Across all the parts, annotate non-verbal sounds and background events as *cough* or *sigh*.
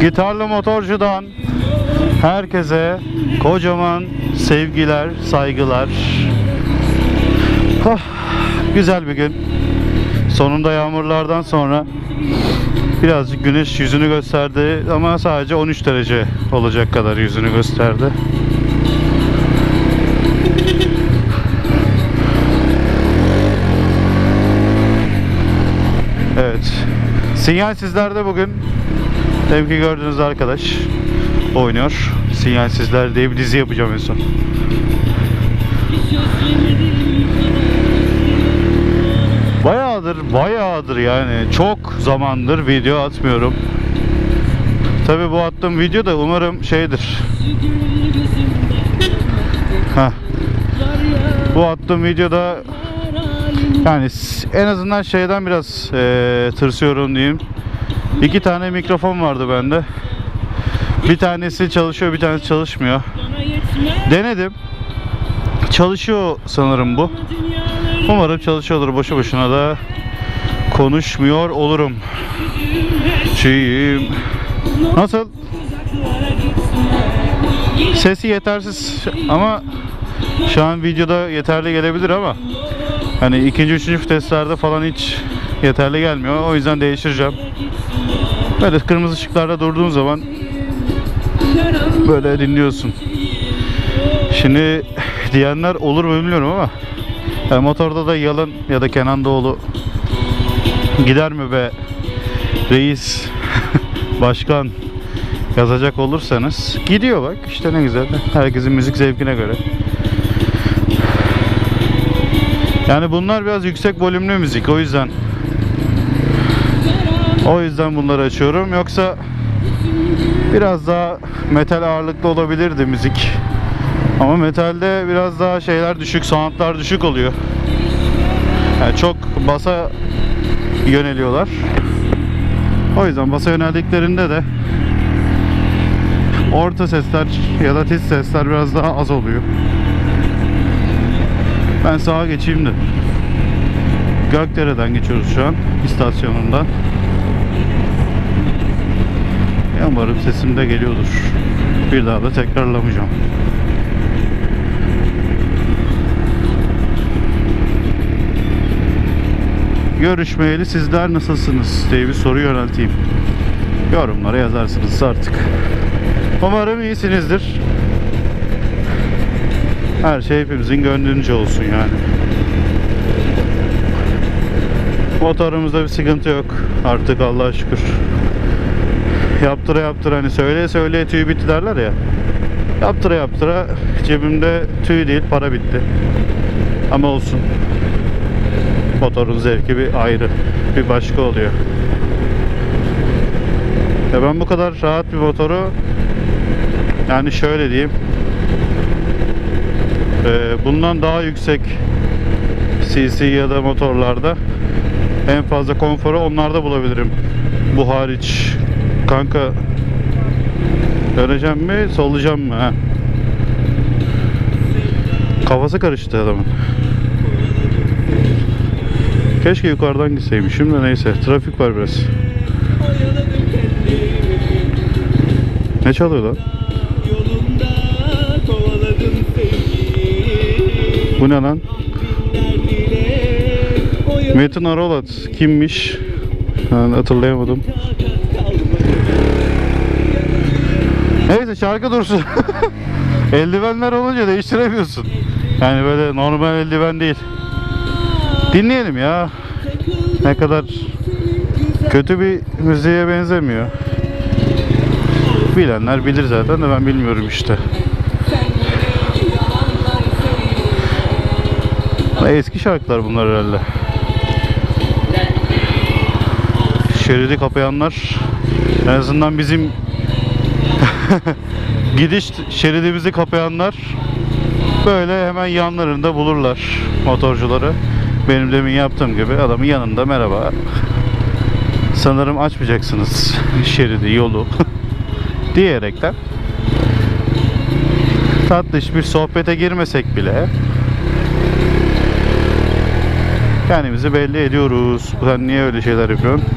Gitarlı motorcudan herkese kocaman sevgiler, saygılar. Ah, güzel bir gün. Sonunda yağmurlardan sonra birazcık güneş yüzünü gösterdi ama sadece 13 derece olacak kadar yüzünü gösterdi. Evet. Sinyal sizlerde bugün. Tabii ki gördüğünüz arkadaş oynuyor. Sinyal sizler diye bir dizi yapacağım en son. Bayağıdır, bayağıdır yani çok zamandır video atmıyorum. Tabii bu attığım video da umarım şeydir. Heh. Bu attığım videoda yani en azından şeyden biraz eee, tırsıyorum diyeyim. İki tane mikrofon vardı bende. Bir tanesi çalışıyor, bir tanesi çalışmıyor. Denedim. Çalışıyor sanırım bu. Umarım çalışıyordur. Boşu boşuna da konuşmuyor olurum. Şeyim. Nasıl? Sesi yetersiz ama şu an videoda yeterli gelebilir ama hani ikinci, üçüncü testlerde falan hiç yeterli gelmiyor. O yüzden değiştireceğim. Böyle kırmızı ışıklarda durduğun zaman böyle dinliyorsun. Şimdi diyenler olur mu bilmiyorum ama yani motorda da Yalın ya da Kenan Doğulu gider mi be reis *laughs* başkan yazacak olursanız gidiyor bak işte ne güzel herkesin müzik zevkine göre. Yani bunlar biraz yüksek volümlü müzik o yüzden o yüzden bunları açıyorum yoksa biraz daha metal ağırlıklı olabilirdi müzik. Ama metalde biraz daha şeyler düşük, soundlar düşük oluyor. Yani çok basa yöneliyorlar. O yüzden basa yöneldiklerinde de orta sesler ya da tiz sesler biraz daha az oluyor. Ben sağa geçeyim de. Gökdere'den geçiyoruz şu an istasyonundan. Umarım sesim de geliyordur. Bir daha da tekrarlamayacağım. Görüşmeyeli sizler nasılsınız diye bir soru yönelteyim. Yorumlara yazarsınız artık. Umarım iyisinizdir. Her şey hepimizin gönlünce olsun yani. Motorumuzda bir sıkıntı yok artık Allah'a şükür. Yaptıra yaptıra hani söyle söyle tüy bitti derler ya. Yaptıra yaptıra cebimde tüy değil para bitti. Ama olsun. Motorun zevki bir ayrı. Bir başka oluyor. Ya ben bu kadar rahat bir motoru yani şöyle diyeyim e, bundan daha yüksek CC ya da motorlarda en fazla konforu onlarda bulabilirim. Bu hariç kanka döneceğim mi sollayacağım mı? Ha. Kafası karıştı adamın. Keşke yukarıdan gitseymişim de neyse. Trafik var biraz. Ne çalıyor lan? Bu ne lan? Metin Arolat kimmiş? Ben hatırlayamadım. Neyse şarkı dursun. *laughs* Eldivenler olunca değiştiremiyorsun. Yani böyle normal eldiven değil. Dinleyelim ya. Ne kadar kötü bir müziğe benzemiyor. Bilenler bilir zaten de ben bilmiyorum işte. Eski şarkılar bunlar herhalde. Şeridi kapayanlar en azından bizim *laughs* gidiş şeridimizi kapayanlar böyle hemen yanlarında bulurlar motorcuları. Benim demin yaptığım gibi adamın yanında merhaba. Sanırım açmayacaksınız şeridi, yolu *laughs* diyerekten tatlış bir sohbete girmesek bile kendimizi belli ediyoruz. Sen niye öyle şeyler yapıyorsun?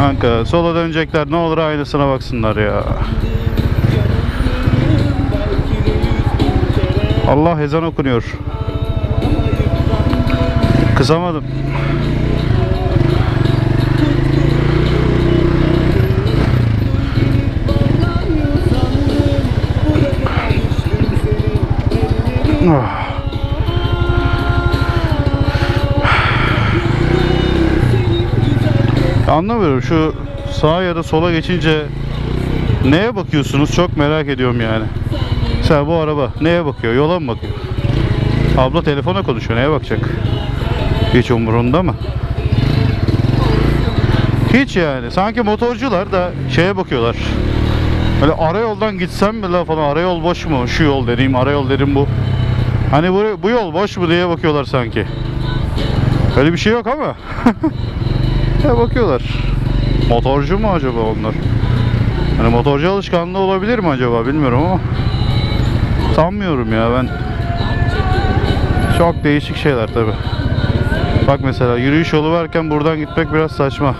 Kanka sola dönecekler ne olur aynısına baksınlar ya. Allah ezan okunuyor. Kısamadım. Ah. Anlamıyorum şu sağa ya da sola geçince neye bakıyorsunuz çok merak ediyorum yani. Mesela bu araba neye bakıyor? Yola mı bakıyor? Abla telefona konuşuyor. Neye bakacak? Hiç umurunda mı? Hiç yani. Sanki motorcular da şeye bakıyorlar. Böyle ara yoldan gitsem mi la falan. Ara yol boş mu? Şu yol dediğim ara yol dedim bu. Hani bu, bu yol boş mu diye bakıyorlar sanki. Öyle bir şey yok ama. *laughs* ya bakıyorlar. Motorcu mu acaba onlar? Hani motorcu alışkanlığı olabilir mi acaba bilmiyorum ama. Sanmıyorum ya ben. Çok değişik şeyler tabi. Bak mesela yürüyüş yolu varken buradan gitmek biraz saçma.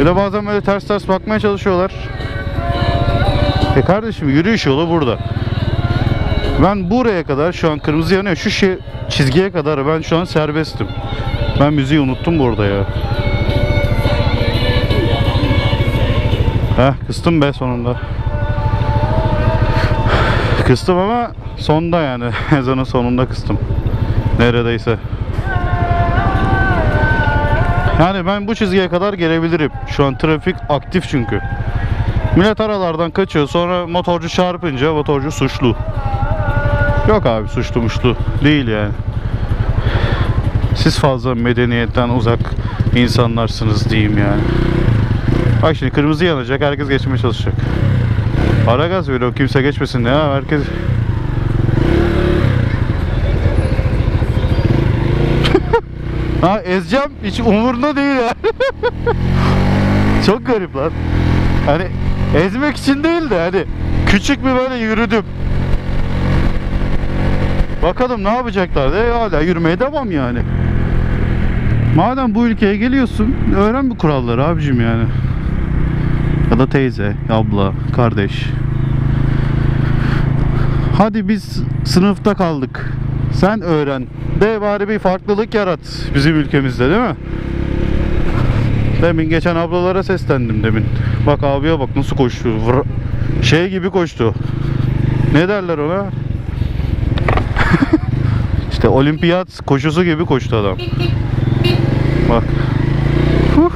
Bir de bazen böyle ters ters bakmaya çalışıyorlar. E kardeşim yürüyüş yolu burada. Ben buraya kadar şu an kırmızı yanıyor. Şu şey, çizgiye kadar ben şu an serbestim. Ben müziği unuttum burada ya. Heh kıstım be sonunda. Kıstım ama sonda yani. *laughs* Ezanın sonunda kıstım. Neredeyse. Yani ben bu çizgiye kadar gelebilirim. Şu an trafik aktif çünkü. Millet aralardan kaçıyor. Sonra motorcu çarpınca motorcu suçlu. Yok abi suçlu muşlu değil yani. Siz fazla medeniyetten uzak insanlarsınız diyeyim yani. Bak şimdi kırmızı yanacak. Herkes geçmeye çalışacak. Ara gaz veriyor. Kimse geçmesin ya. Herkes *laughs* Ha ezeceğim hiç umurunda değil ya. *laughs* Çok garip lan. Hani ezmek için değil de hani küçük bir böyle yürüdüm. Bakalım ne yapacaklar diye hala yürümeye devam yani. Madem bu ülkeye geliyorsun öğren bu kuralları abicim yani. Ya da teyze, abla, kardeş. Hadi biz sınıfta kaldık. Sen öğren. De bari bir farklılık yarat bizim ülkemizde değil mi? Demin geçen ablalara seslendim demin. Bak abiye bak nasıl koştu. Vır- Şey gibi koştu. Ne derler ona? İşte olimpiyat koşusu gibi koştu adam. Bak. *laughs*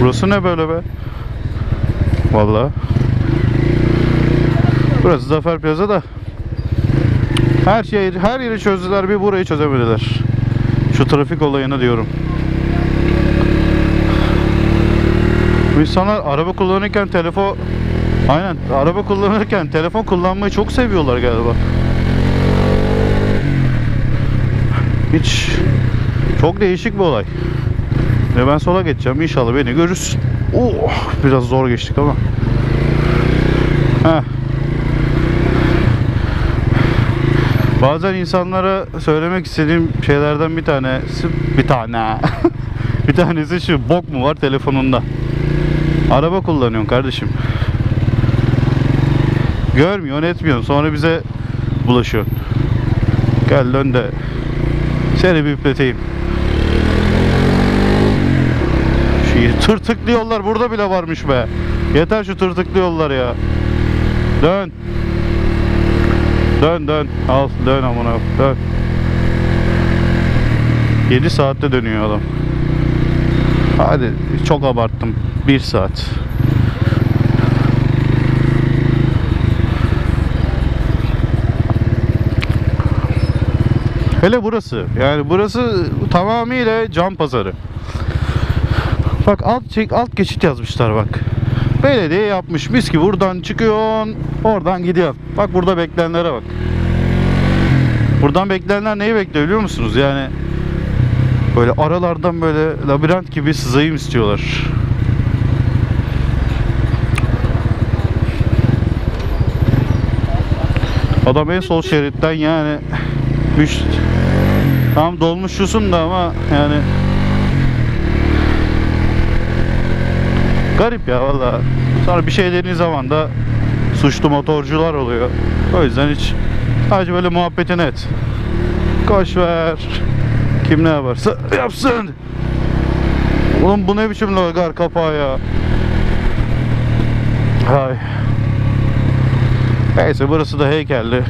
Burası ne böyle be? Vallahi. Burası Zafer Plaza da. Her şey, her yeri çözdüler bir burayı çözemediler. Şu trafik olayını diyorum. Bu insanlar araba kullanırken telefon Aynen araba kullanırken telefon kullanmayı çok seviyorlar galiba. Hiç çok değişik bir olay. Ve ben sola geçeceğim inşallah beni görürsün. Oh, biraz zor geçtik ama. Heh. Bazen insanlara söylemek istediğim şeylerden bir tanesi bir tane *laughs* bir tanesi şu bok mu var telefonunda. Araba kullanıyorsun kardeşim. Görmüyorsun etmiyorsun sonra bize bulaşıyor. Gel dön de seni bir üpleteyim. Şu tırtıklı yollar burada bile varmış be. Yeter şu tırtıklı yollar ya. Dön. Dön dön. Al dön amına. Dön. 7 saatte dönüyor adam. Hadi çok abarttım. 1 saat. Hele burası. Yani burası tamamıyla cam pazarı. Bak alt çek alt geçit yazmışlar bak. Belediye yapmış. Mis ki buradan çıkıyorsun, oradan gidiyor. Bak burada beklenenlere bak. Buradan beklenenler neyi bekliyor biliyor musunuz? Yani böyle aralardan böyle labirent gibi sızayım istiyorlar. Adam en sol şeritten yani 3 Tamam dolmuşçusun da ama yani Garip ya valla. Sonra bir şey dediğin zaman da suçlu motorcular oluyor. O yüzden hiç sadece böyle muhabbetini et. Koş ver. Kim ne yaparsa yapsın. Oğlum bu ne biçim logar kapağı ya. Hay. Neyse burası da heykelli.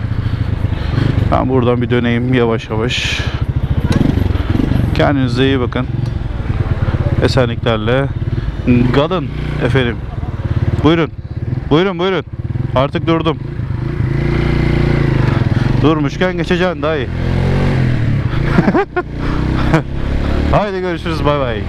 Ben buradan bir döneyim yavaş yavaş. Kendinize iyi bakın. Esenliklerle. Kalın efendim. Buyurun. Buyurun buyurun. Artık durdum. Durmuşken geçeceksin daha iyi. *laughs* Haydi görüşürüz bay bay.